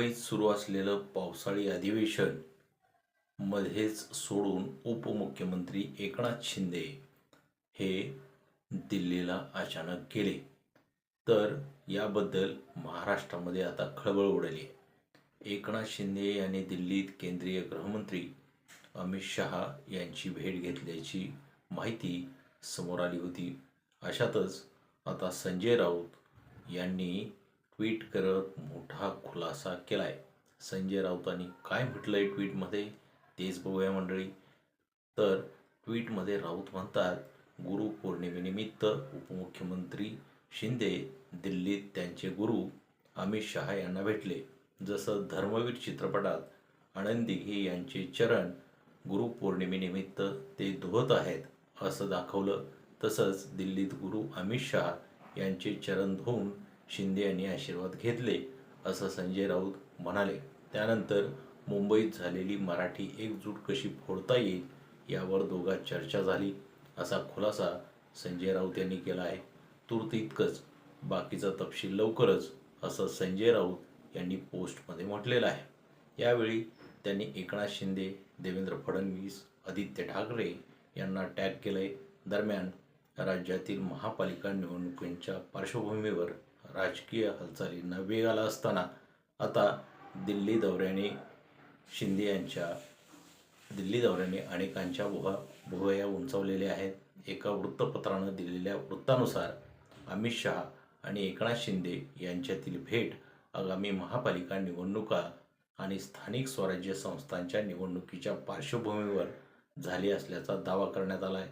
मुंबईत सुरू असलेलं पावसाळी अधिवेशन मध्येच सोडून उपमुख्यमंत्री एकनाथ शिंदे हे दिल्लीला अचानक गेले. तर याबद्दल महाराष्ट्रामध्ये आता खळबळ उडाली एकनाथ शिंदे यांनी दिल्लीत केंद्रीय गृहमंत्री अमित शहा यांची भेट घेतल्याची माहिती समोर आली होती. अशातच आता संजय राऊत यांनी ट्विट करत मोठा खुलासा केला आहे संजय राऊतांनी काय म्हटलं आहे ट्विटमध्ये? तेच बघूया मंडळी. तर ट्विटमध्ये राऊत म्हणतात गुरुपौर्णिमेनिमित्त उपमुख्यमंत्री शिंदे दिल्लीत त्यांचे गुरु अमित शहा यांना भेटले. जसं धर्मवीर चित्रपटात आनंद दिघे यांचे चरण गुरुपौर्णिमेनिमित्त ते धुवत आहेत असं दाखवलं. तसंच दिल्लीत गुरु अमित शहा यांचे चरण धुवून शिंदे यांनी आशीर्वाद घेतले असं संजय राऊत म्हणाले. त्यानंतर मुंबईत झालेली मराठी एकजूट कशी फोडता येईल यावर दोघात चर्चा झाली. असा खुलासा संजय राऊत यांनी केला आहे. तूर्त इतकंच. बाकीचा तपशील लवकरच असं संजय राऊत यांनी पोस्टमध्ये म्हटलेलं आहे. यावेळी त्यांनी एकनाथ शिंदे देवेंद्र फडणवीस आदित्य ठाकरे यांना टॅग केलंय. दरम्यान राज्यातील महापालिका निवडणुकींच्या पार्श्वभूमीवर राजकीय हालचालींना वेग आला असताना आता दिल्ली दौऱ्याने शिंदे यांच्या दिल्ली दौऱ्याने अनेकांच्या भुवा भुवया उंचावलेल्या आहेत. एका वृत्तपत्रानं दिलेल्या वृत्तानुसार अमित शहा आणि एकनाथ शिंदे यांच्यातील भेट आगामी महापालिका निवडणुका आणि स्थानिक स्वराज्य संस्थांच्या निवडणुकीच्या पार्श्वभूमीवर झाली असल्याचा दावा करण्यात आला आहे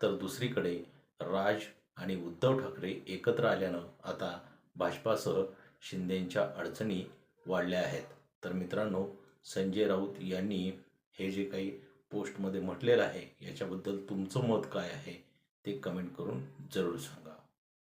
तर दुसरीकडे राज आणि उद्धव ठाकरे एकत्र आल्यानं आता भाजपासह शिंदेंच्या अडचणी वाढल्या आहेत. तर मित्रांनो संजय राऊत यांनी हे जे काही पोस्टमध्ये म्हटलेलं आहे याच्याबद्दल तुमचं मत काय आहे ते कमेंट करून जरूर सांगा.